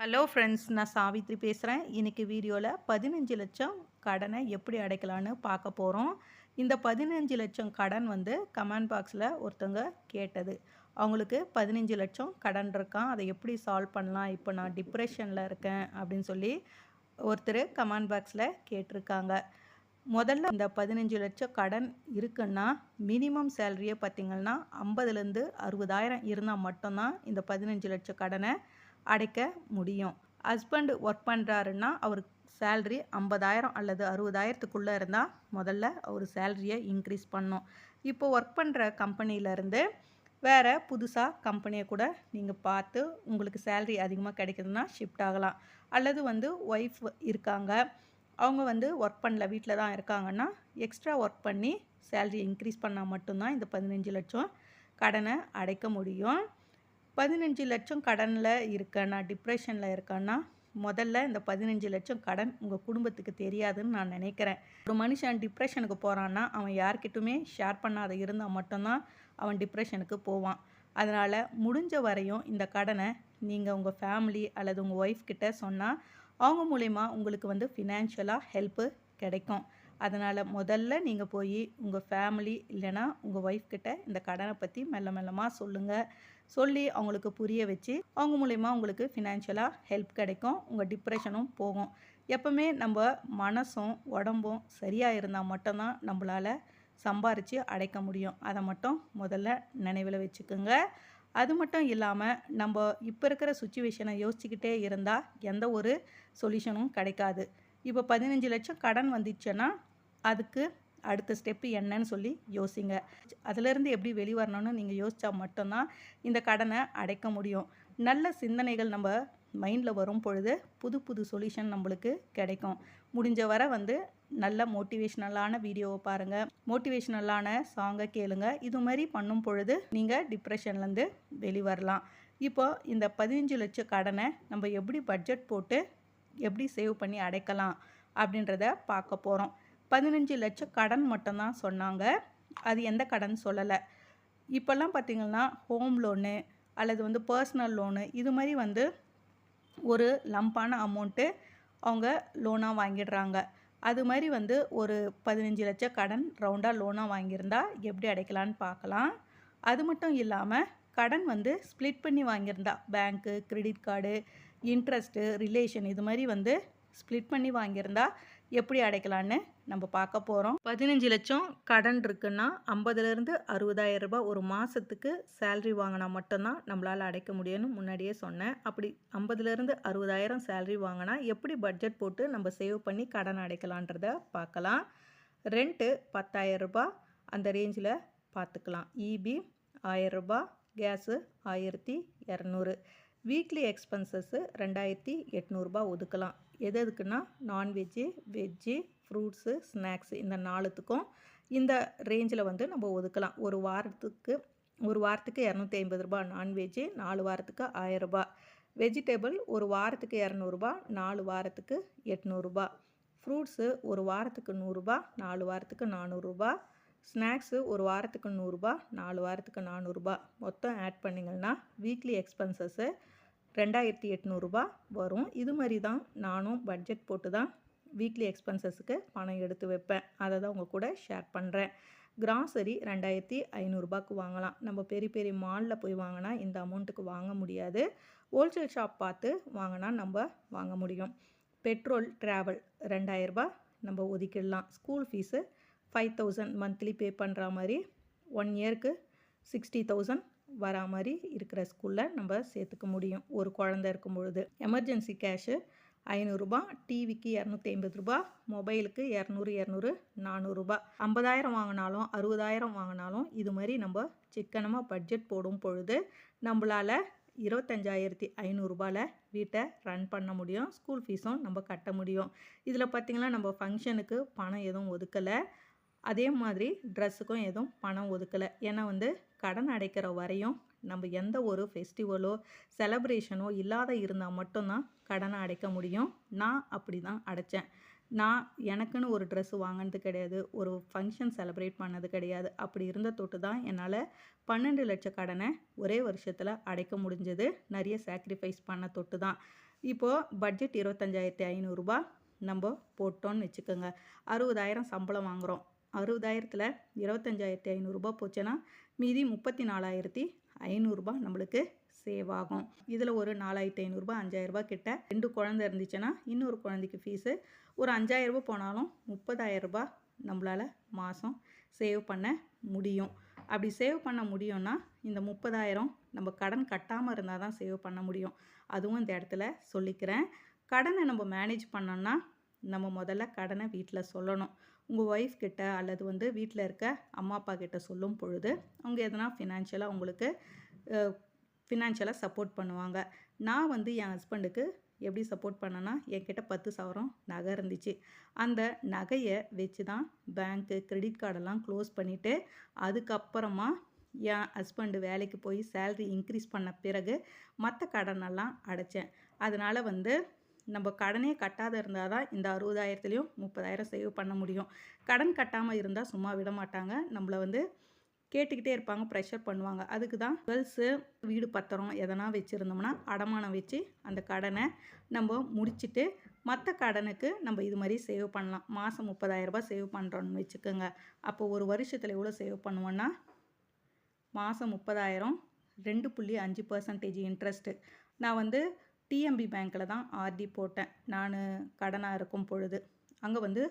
Hello friends நான் சாவித்ரி பேசுகிறேன் இன்றைக்கி வீடியோவில் பதினஞ்சு லட்சம் கடனை எப்படி அடைக்கலான்னு பார்க்க போகிறோம் இந்த பதினஞ்சு லட்சம் கடன் வந்து கமெண்ட் பாக்ஸில் ஒருத்தவங்க கேட்டது. அவங்களுக்கு பதினஞ்சு லட்சம் கடன் இருக்கான் அதை எப்படி சால்வ் பண்ணலாம்? இப்போ நான் டிப்ரெஷனில் இருக்கேன் அப்படின்னு சொல்லி ஒருத்தர் கமெண்ட் பாக்ஸில் கேட்டிருக்காங்க. முதல்ல இந்த பதினஞ்சு லட்சம் கடன் இருக்குன்னா மினிமம் சேலரியே பார்த்திங்கன்னா ஐம்பதுலேருந்து அறுபதாயிரம் இருந்தால் மட்டும்தான் இந்த பதினஞ்சு லட்சம் கடனை அடைக்க முடியும். ஹஸ்பண்ட் ஒர்க் பண்ணுறாருன்னா அவருக்கு சேல்ரி ஐம்பதாயிரம் அல்லது அறுபதாயிரத்துக்குள்ளே இருந்தால் முதல்ல அவர் சேல்ரியை இன்க்ரீஸ் பண்ணும். இப்போ ஒர்க் பண்ணுற கம்பெனியிலேருந்து வேறு புதுசாக கம்பெனியை கூட நீங்கள் பார்த்து உங்களுக்கு சேல்ரி அதிகமாக கிடைக்குதுன்னா ஷிஃப்ட் ஆகலாம். அல்லது வந்து ஒய்ஃப் இருக்காங்க அவங்க வந்து ஒர்க் பண்ணல வீட்டில் தான் இருக்காங்கன்னா எக்ஸ்ட்ரா ஒர்க் பண்ணி சேல்ரி இன்க்ரீஸ் பண்ணால் மட்டும்தான் இந்த பதினஞ்சு லட்சம் கடனை அடைக்க முடியும். பதினஞ்சு லட்சம் கடனில் இருக்கேன்னா டிப்ரெஷனில் இருக்கேன்னா முதல்ல இந்த பதினஞ்சு லட்சம் கடன் உங்கள் குடும்பத்துக்கு தெரியாதுன்னு நான் நினைக்கிறேன். ஒரு மனுஷன் டிப்ரெஷனுக்கு போகிறான்னா அவன் யார்கிட்டுமே ஷேர் பண்ணாத இருந்தால் மட்டும்தான் அவன் டிப்ரெஷனுக்கு போவான். அதனால் முடிஞ்ச வரையும் இந்த கடனை நீங்கள் உங்கள் ஃபேமிலி அல்லது உங்கள் ஒய்ஃப் கிட்ட சொன்னால் அவங்க மூலிமா உங்களுக்கு வந்து ஃபினான்ஷியலாக ஹெல்ப்பு கிடைக்கும். அதனால் முதல்ல நீங்கள் போய் உங்கள் ஃபேமிலி இல்லைன்னா உங்கள் ஒய்ஃப் கிட்ட இந்த கடனை பற்றி மெல்ல மெல்லமாக சொல்லுங்கள் சொல்லி அவங்களுக்கு புரிய வச்சு அவங்க மூலயமா உங்களுக்கு ஃபினான்ஷியலாக ஹெல்ப் கிடைக்கும். உங்கள் டிப்ரெஷனும் போகும். எப்பவுமே நம்ம மனசும் உடம்பும் சரியாக இருந்தால் மட்டும்தான் நம்மளால் சம்பாரித்து அடைக்க முடியும். அதை மட்டும் முதல்ல நினைவில் வச்சுக்கோங்க. அது மட்டும் இல்லாமல் நம்ம இப்போ இருக்கிற சுச்சுவேஷனை யோசிச்சுக்கிட்டே இருந்தால் எந்த ஒரு சொல்யூஷனும் கிடைக்காது. இப்போ பதினஞ்சு லட்சம் கடன் வந்துச்சுன்னா அதுக்கு அடுத்த ஸ்டெப்பு என்னன்னு சொல்லி யோசிங்க. அதிலிருந்து எப்படி வெளிவரணும்னு நீங்கள் யோசித்தா மட்டும்தான் இந்த கடனை அடைக்க முடியும். நல்ல சிந்தனைகள் நம்ம மைண்டில் வரும் பொழுது புது புது சொல்யூஷன் நம்மளுக்கு கிடைக்கும். முடிஞ்ச வரை வந்து நல்ல மோட்டிவேஷ்னலான வீடியோவை பாருங்கள் மோட்டிவேஷ்னலான சாங்கை கேளுங்க. இது மாதிரி பண்ணும் பொழுது நீங்கள் டிப்ரெஷன்லேருந்து வெளிவரலாம். இப்போ இந்த பதினஞ்சு லட்சம் கடனை நம்ம எப்படி பட்ஜெட் போட்டு எப்படி சேவ் பண்ணி அடைக்கலாம் அப்படின்றத பார்க்க போகிறோம் பதினஞ்சு லட்சம் கடன் மட்டும்தான் சொன்னாங்க. அது எந்த கடன் சொல்லலை. இப்போல்லாம் பார்த்திங்கன்னா ஹோம் லோனு அல்லது வந்து பர்சனல் லோனு இது மாதிரி வந்து ஒரு லம்பான அமௌண்ட்டு அவங்க லோனாக வாங்கிடுறாங்க. அது மாதிரி வந்து ஒரு பதினஞ்சு லட்சம் கடன் ரவுண்டாக லோனாக வாங்கியிருந்தா எப்படி அடைக்கலான்னு பார்க்கலாம் அது மட்டும் இல்லாமல் கடன் வந்து ஸ்ப்ளிட் பண்ணி வாங்கியிருந்தா bank credit card interest relation இது மாதிரி வந்து ஸ்ப்ளிட் பண்ணி வாங்கியிருந்தா எப்படி அடைக்கலான்னு நம்ம பார்க்க போகிறோம் பதினஞ்சு லட்சம் கடன் இருக்குன்னா ஐம்பதுலேருந்து அறுபதாயிரம் ரூபாய் ஒரு மாதத்துக்கு சேல்ரி வாங்கினா மட்டும்தான் நம்மளால் அடைக்க முடியும்னு முன்னாடியே சொன்னேன். அப்படி ஐம்பதுலேருந்து அறுபதாயிரம் சேல்ரி வாங்கினா எப்படி பட்ஜெட் போட்டு நம்ம சேவ் பண்ணி கடன் அடைக்கலான்றத பார்க்கலாம். ரெண்ட்டு பத்தாயிரம் ரூபாய் அந்த ரேஞ்சில் பார்த்துக்கலாம். இபி ஆயிரரூபா கேஸு ஆயிரத்தி இரநூறு. வீக்லி எக்ஸ்பென்சஸ்ஸு ரெண்டாயிரத்தி எட்நூறுபா ஒதுக்கலாம். எது எதுக்குன்னா நான்வெஜ்ஜு வெஜ்ஜு ஃப்ரூட்ஸு ஸ்நாக்ஸு இந்த நாலுத்துக்கும் இந்த ரேஞ்சில் வந்து நம்ம ஒதுக்கலாம். ஒரு வாரத்துக்கு ஒரு வாரத்துக்கு இரநூத்தி ஐம்பது ரூபா நான்வெஜ்ஜு நாலு வாரத்துக்கு ஆயரரூபா வெஜிடபிள் ஒரு வாரத்துக்கு இரநூறுபா நாலு வாரத்துக்கு எட்நூறுபா ஃப்ரூட்ஸு ஒரு வாரத்துக்கு நூறுரூபா நாலு வாரத்துக்கு நானூறுரூபா ஸ்நாக்ஸு ஒரு வாரத்துக்கு நூறுரூபா நாலு வாரத்துக்கு நானூறுரூபா மொத்தம் ஆட் பண்ணிங்கன்னா வீக்லி எக்ஸ்பென்சஸ்ஸு ரெண்டாயிரத்தி எட்நூறுபா வரும். இது மாதிரி தான் நானும் பட்ஜெட் போட்டு தான் வீக்லி எக்ஸ்பென்சஸுக்கு பணம் எடுத்து வைப்பேன். அதை தான் உங்கள் கூட ஷேர் பண்ணுறேன் கிராசரி ரெண்டாயிரத்தி ஐநூறுரூபாக்கு வாங்கலாம். நம்ம பெரிய பெரிய மாலில் போய் வாங்கினா இந்த அமௌண்ட்டுக்கு வாங்க முடியாது. ஹோல்சேல் ஷாப் பார்த்து வாங்கினா நம்ம வாங்க முடியும். பெட்ரோல் ட்ராவல் ரெண்டாயிரரூபா நம்ம ஒதுக்கிடலாம். School fees five thousand monthly pay பண்ணுற மாதிரி ஒன் இயருக்கு சிக்ஸ்டி தௌசண்ட் வரா மாதிரி இருக்கிற ஸ்கூலில் நம்ம சேர்த்துக்க முடியும். ஒரு குழந்த இருக்கும் பொழுது எமர்ஜென்சி கேஷு ஐநூறுரூபா டிவிக்கு இரநூத்தி ஐம்பது ரூபா மொபைலுக்கு இரநூறு இரநூறு நானூறுரூபா ஐம்பதாயிரம் வாங்கினாலும் அறுபதாயிரம் வாங்கினாலும் இது மாதிரி நம்ம சிக்கனமாக பட்ஜெட் போடும் பொழுது நம்மளால் இருபத்தஞ்சாயிரத்தி ஐநூறுரூபாவில் வீட்டை ரன் பண்ண முடியும். ஸ்கூல் ஃபீஸும் நம்ம கட்ட முடியும். இதில் பார்த்திங்கன்னா நம்ம ஃபங்க்ஷனுக்கு பணம் எதுவும் ஒதுக்கலை. அதே மாதிரி ட்ரெஸ்ஸுக்கும் எதுவும் பணம் ஒதுக்கலை. ஏன்னா வந்து கடன் அடைக்கிற வரையும் நம்ம எந்த ஒரு ஃபெஸ்டிவலோ செலப்ரேஷனோ இல்லாத இருந்தால் மட்டும்தான் கடனை அடைக்க முடியும். நான் அப்படி தான் அடைச்சேன். நான் எனக்குன்னு ஒரு ட்ரெஸ்ஸு வாங்கினது கிடையாது. ஒரு ஃபங்க்ஷன் செலிப்ரேட் பண்ணது கிடையாது. அப்படி இருந்த தொட்டு தான் என்னால் பன்னெண்டு லட்ச கடனை ஒரே வருஷத்தில் அடைக்க முடிஞ்சது. நிறைய சாக்ரிஃபைஸ் பண்ண தொட்டு தான் இப்போது பட்ஜெட் இருபத்தஞ்சாயிரத்தி ஐநூறுரூபா நம்ம போட்டோன்னு வச்சுக்கோங்க. அறுபதாயிரம் சம்பளம் வாங்குகிறோம் அறுபதாயிரத்தில் இருபத்தஞ்சாயிரத்தி ஐநூறுரூபா போச்சுன்னா மீதி முப்பத்தி நாலாயிரத்தி ஐநூறுரூபா நம்மளுக்கு சேவ் ஆகும். இதில் ஒரு நாலாயிரத்தி ஐநூறுரூபா அஞ்சாயிரரூபா கிட்ட ரெண்டு குழந்தை இருந்துச்சுன்னா இன்னொரு குழந்தைக்கு ஃபீஸு ஒரு அஞ்சாயிரரூபா போனாலும் முப்பதாயிரரூபா நம்மளால் மாதம் சேவ் பண்ண முடியும். அப்படி சேவ் பண்ண முடியும்னா இந்த முப்பதாயிரம் நம்ம கடன் கட்டாமல் இருந்தால் தான் சேவ் பண்ண முடியும். அதுவும் இந்த இடத்துல சொல்லிக்கிறேன். கடனை நம்ம மேனேஜ் பண்ணோன்னா நம்ம முதல்ல கடனை வீட்டில் சொல்லணும். உங்கள் ஒய்ஃப் கிட்ட அல்லது வந்து வீட்டில் இருக்க அம்மா அப்பா கிட்ட சொல்லும் பொழுது அவங்க எதனா ஃபினான்ஷியலாக உங்களுக்கு ஃபினான்ஷியலாக சப்போர்ட் பண்ணுவாங்க. நான் வந்து என் ஹஸ்பண்டுக்கு எப்படி சப்போர்ட் பண்ணேன்னா என்கிட்ட பத்து சவரம் நகை இருந்துச்சு. அந்த நகையை வச்சு தான் பேங்க்கு கிரெடிட் கார்டெல்லாம் க்ளோஸ் பண்ணிவிட்டு அதுக்கப்புறமா என் ஹஸ்பண்டு வேலைக்கு போய் சேல்ரி இன்க்ரீஸ் பண்ண பிறகு மற்ற கடனெல்லாம் அடைச்சேன். அதனால் வந்து நம்ம கடனே கட்டாத இருந்தால் தான் இந்த அறுபதாயிரத்துலேயும் முப்பதாயிரம் சேவ் பண்ண முடியும். கடன் கட்டாமல் இருந்தால் சும்மா விட மாட்டாங்க. நம்மளை வந்து கேட்டுக்கிட்டே இருப்பாங்க ப்ரெஷர் பண்ணுவாங்க. அதுக்கு தான் கேர்ள்ஸு வீடு பத்திரம் எதனா வச்சுருந்தோம்னா அடமானம் வச்சு அந்த கடனை நம்ம முடிச்சுட்டு மற்ற கடனுக்கு நம்ம இது மாதிரி சேவ் பண்ணலாம். மாதம் முப்பதாயிரரூபா சேவ் பண்ணுறோன்னு வச்சுக்கோங்க. அப்போ ஒரு வருஷத்தில் எவ்வளோ சேவ் பண்ணுவோன்னா மாதம் முப்பதாயிரம் ரெண்டு புள்ளி அஞ்சு பர்சன்டேஜ் இன்ட்ரெஸ்ட்டு நான் வந்து டிஎம்பி பேங்க்கில் தான் ஆர்டி போட்டேன். நான் கடனாக இருக்கும் பொழுது. அங்கே வந்து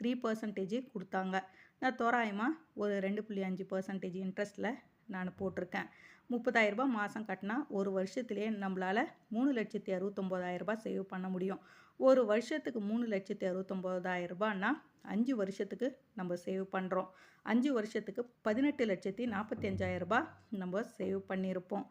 த்ரீ பர்சன்டேஜ் கொடுத்தாங்க. நான் தோராயமாக ஒரு ரெண்டு புள்ளி அஞ்சு பர்சன்டேஜ் இன்ட்ரெஸ்ட்டில் நான் போட்டிருக்கேன். முப்பதாயிரரூபா மாதம் கட்டினா ஒரு வருஷத்துலேயே நம்மளால் மூணு லட்சத்தி அறுபத்தொம்போதாயிரரூபா சேவ் பண்ண முடியும். ஒரு வருஷத்துக்கு மூணு லட்சத்தி அறுபத்தொம்போதாயிரரூபான்னா அஞ்சு வருஷத்துக்கு நம்ம சேவ் பண்ணுறோம் அஞ்சு வருஷத்துக்கு பதினெட்டு லட்சத்தி நாற்பத்தி அஞ்சாயிரரூபா நம்ம சேவ் பண்ணியிருப்போம்.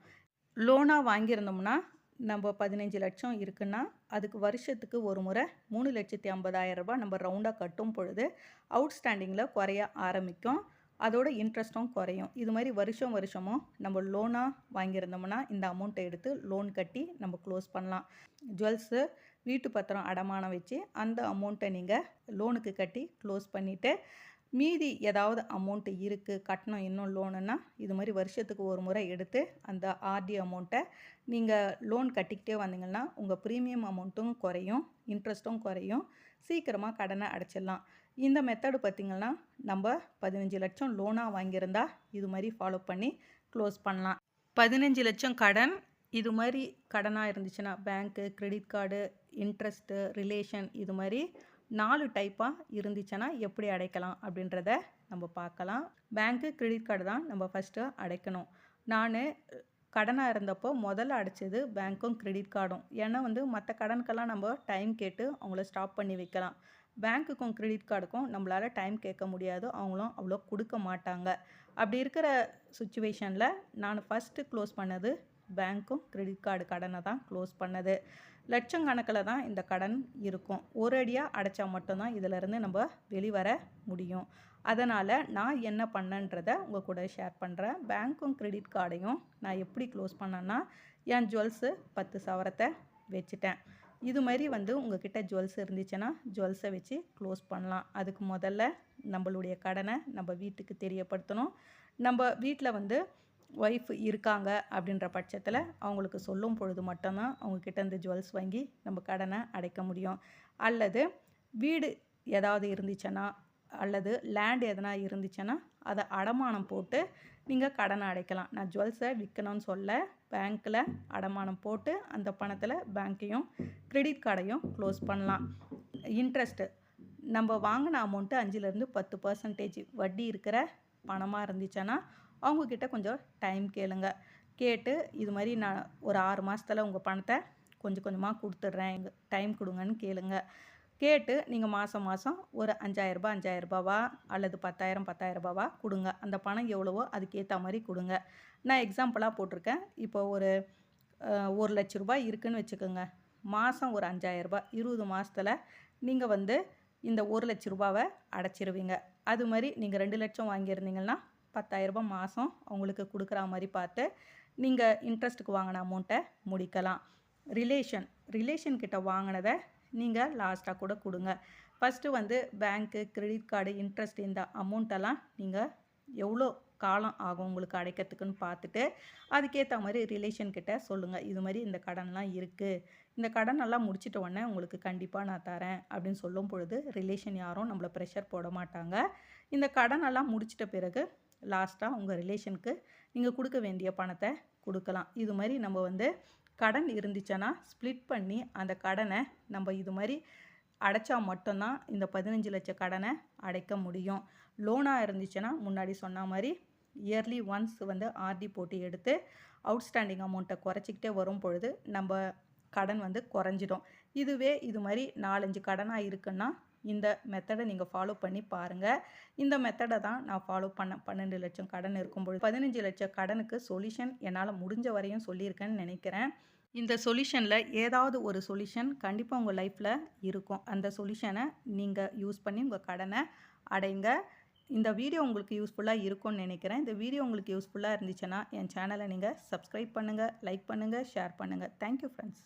லோனாக வாங்கியிருந்தோம்னா நம்ம பதினஞ்சு லட்சம் இருக்குன்னா அதுக்கு வருஷத்துக்கு ஒரு முறை மூணு லட்சத்தி ஐம்பதாயிரம் ரூபாய் நம்ம ரவுண்டாக கட்டும் பொழுது அவுட்ஸ்டாண்டிங்கில் குறைய ஆரம்பிக்கும். அதோட இன்ட்ரெஸ்ட்டும் குறையும். இது மாதிரி வருஷம் வருஷமும் நம்ம லோனாக வாங்கியிருந்தோம்னா இந்த அமௌண்ட்டை எடுத்து லோன் கட்டி நம்ம க்ளோஸ் பண்ணலாம். ஜுவல்ஸு வீட்டு பத்திரம் அடமானம் வச்சு அந்த அமௌண்ட்டை நீங்கள் லோனுக்கு கட்டி க்ளோஸ் பண்ணிவிட்டு மீதி ஏதாவது அமௌண்ட்டு இருக்குது கட்டணம் இன்னும் லோனுன்னா இது மாதிரி வருஷத்துக்கு ஒரு முறை எடுத்து அந்த ஆர்டி அமௌண்ட்டை நீங்கள் லோன் கட்டிக்கிட்டே வந்தீங்கன்னா உங்கள் ப்ரீமியம் அமௌண்ட்டும் குறையும் இன்ட்ரெஸ்ட்டும் குறையும் சீக்கிரமாக கடனை அடைச்சிடலாம். இந்த மெத்தடு பார்த்திங்கன்னா நம்ம பதினஞ்சு லட்சம் லோனாக வாங்கியிருந்தா இது மாதிரி ஃபாலோ பண்ணி க்ளோஸ் பண்ணலாம். பதினஞ்சு லட்சம் கடன் இது மாதிரி கடனாக இருந்துச்சுன்னா bank credit card interest relation இது மாதிரி நாலு டைப்பாக இருந்துச்சுன்னா எப்படி அடைக்கலாம் அப்படின்றத நம்ம பார்க்கலாம். பேங்க்கு கிரெடிட் கார்டு தான் நம்ம ஃபஸ்ட்டு அடைக்கணும். நான் கடனாக இருந்தப்போ முதல்ல அடைச்சது பேங்க்கும் கிரெடிட் கார்டும் ஏன்னா வந்து மற்ற கடனுக்கெல்லாம் நம்ம டைம் கேட்டு அவங்கள ஸ்டாப் பண்ணி வைக்கலாம். பேங்க்குக்கும் கிரெடிட் கார்டுக்கும் நம்மளால் டைம் கேட்க முடியாது. அவங்களும் அவ்வளோ கொடுக்க மாட்டாங்க. அப்படி இருக்கிற சுச்சுவேஷனில் நான் ஃபஸ்ட்டு க்ளோஸ் பண்ணது பேங்க்கும் கிரெடிட் கார்டு கடனை தான் க்ளோஸ் பண்ணது. லட்சக்கணக்கில் தான் இந்த கடன் இருக்கும். ஒரு அடியாக அடைச்சா மட்டும்தான் இதிலேருந்து நம்ம வெளிவர முடியும். அதனால் நான் என்ன பண்ணன்றதை உங்கள் கூட ஷேர் பண்ணுறேன் பேங்க்கும் கிரெடிட் கார்டையும் நான் எப்படி க்ளோஸ் பண்ணேன்னா என் ஜுவல்ஸு பத்து சவரத்தை வச்சுட்டேன். இது மாதிரி வந்து உங்ககிட்ட ஜுவல்ஸ் இருந்துச்சுன்னா ஜுவல்ஸை வச்சு க்ளோஸ் பண்ணலாம். அதுக்கு முதல்ல நம்மளுடைய கடனை நம்ம வீட்டுக்கு தெரியப்படுத்தணும். நம்ம வீட்டில் வந்து ஒய்ஃப் இருக்காங்க அப்படின்ற பட்சத்தில் அவங்களுக்கு சொல்லும் பொழுது மட்டும்தான் அவங்கக்கிட்ட இந்த ஜுவல்ஸ் வாங்கி நம்ம கடனை அடைக்க முடியும். அல்லது வீடு ஏதாவது இருந்துச்சுன்னா அல்லது லேண்ட் எதனா இருந்துச்சுன்னா அதை அடமானம் போட்டு நீங்கள் கடனை அடைக்கலாம். நான் ஜுவல்ஸை விற்கணும்னு சொல்ல பேங்க்கில் அடமானம் போட்டு அந்த பணத்தில் பேங்க்கையும் கிரெடிட் கார்டையும் க்ளோஸ் பண்ணலாம். இன்ட்ரெஸ்ட்டு நம்ம வாங்கின அமௌண்ட்டு அஞ்சுலேருந்து பத்து பர்சன்டேஜ் வட்டி இருக்கிற பணமாக இருந்துச்சுன்னா அவங்கக்கிட்ட கொஞ்சம் டைம் கேளுங்க. கேட்டு இது மாதிரி நான் ஒரு ஆறு மாதத்தில் உங்கள் பணத்தை கொஞ்சம் கொஞ்சமாக கொடுத்துட்றேன். டைம் கொடுங்கன்னு கேளுங்க. கேட்டு நீங்கள் மாதம் மாதம் ஒரு அஞ்சாயிரரூபா அஞ்சாயிரரூபாவா அல்லது பத்தாயிரம் பத்தாயிரரூபாவா கொடுங்க. அந்த பணம் எவ்வளவோ அதுக்கேற்ற மாதிரி கொடுங்க. நான் எக்ஸாம்பிளாக போட்டிருக்கேன். இப்போ ஒரு ஒரு லட்ச ரூபாய் இருக்குதுன்னு வச்சுக்கோங்க. மாதம் ஒரு அஞ்சாயிரரூபா இருபது மாதத்தில் நீங்கள் வந்து இந்த ஒரு லட்ச ரூபாவை அடைச்சிருவீங்க. அது மாதிரி நீங்கள் ரெண்டு லட்சம் வாங்கியிருந்தீங்கன்னா பத்தாயிரரூபா மாதம் அவங்களுக்கு கொடுக்குற மாதிரி பார்த்து நீங்கள் இன்ட்ரெஸ்ட்டுக்கு வாங்கின அமௌண்ட்டை முடிக்கலாம். ரிலேஷன் ரிலேஷன் கிட்ட வாங்கினதை நீங்கள் லாஸ்ட்டாக கூட கொடுங்க. ஃபஸ்ட்டு வந்து பேங்க்கு கிரெடிட் கார்டு இன்ட்ரெஸ்ட் இந்த அமௌண்ட்டெல்லாம் நீங்கள் எவ்வளோ காலம் ஆகும் உங்களுக்கு அடைக்கிறதுக்குன்னு பார்த்துட்டு அதுக்கேற்ற மாதிரி ரிலேஷன் கிட்ட சொல்லுங்கள் இது மாதிரி இந்த கடன்லாம் இருக்குது இந்த கடன் எல்லாம் முடிச்சிட்ட உடனே உங்களுக்கு கண்டிப்பாக நான் தரேன் அப்படின்னு சொல்லும் பொழுது ரிலேஷன் யாரும் நம்மளை ப்ரெஷர் போட மாட்டாங்க. இந்த கடன் எல்லாம் முடிச்சிட்ட பிறகு லாஸ்ட்டாக உங்கள் ரிலேஷனுக்கு நீங்கள் கொடுக்க வேண்டிய பணத்தை கொடுக்கலாம். இது மாதிரி நம்ம வந்து கடன் இருந்துச்சுன்னா ஸ்ப்ளிட் பண்ணி அந்த கடனை நம்ம இது மாதிரி அடைச்சா மட்டும்தான் இந்த பதினஞ்சு லட்ச கடனை அடைக்க முடியும். லோனாக இருந்துச்சுன்னா முன்னாடி சொன்ன மாதிரி இயர்லி ஒன்ஸ் வந்து ஆர்டி போட்டு எடுத்து அவுட்ஸ்டாண்டிங் அமௌண்ட்டை குறைச்சிக்கிட்டே வரும் பொழுது நம்ம கடன் வந்து குறைஞ்சிடும். இதுவே இது மாதிரி நாலஞ்சு கடனாக இருக்குன்னா இந்த மெத்தடை நீங்கள் ஃபாலோ பண்ணி பாருங்கள் இந்த மெத்தடை தான் நான் ஃபாலோ பண்ண பன்னெண்டு லட்சம் கடன் இருக்கும்பொழுது பதினஞ்சு லட்சம் கடனுக்கு சொல்யூஷன் என்னால் முடிஞ்ச வரையும் சொல்லியிருக்கேன்னு நினைக்கிறேன். இந்த சொல்யூஷனில் ஏதாவது ஒரு சொல்யூஷன் கண்டிப்பாக உங்கள் லைஃப்பில் இருக்கும். அந்த சொல்யூஷனை நீங்கள் யூஸ் பண்ணி உங்கள் கடனை அடைங்க. இந்த வீடியோ உங்களுக்கு யூஸ்ஃபுல்லாக இருக்கும்னு நினைக்கிறேன். இந்த வீடியோ உங்களுக்கு யூஸ்ஃபுல்லாக இருந்துச்சுன்னா என் சேனலை நீங்கள் சப்ஸ்கிரைப் பண்ணுங்கள் லைக் பண்ணுங்கள் ஷேர் பண்ணுங்கள் தேங்க்யூ ஃப்ரெண்ட்ஸ்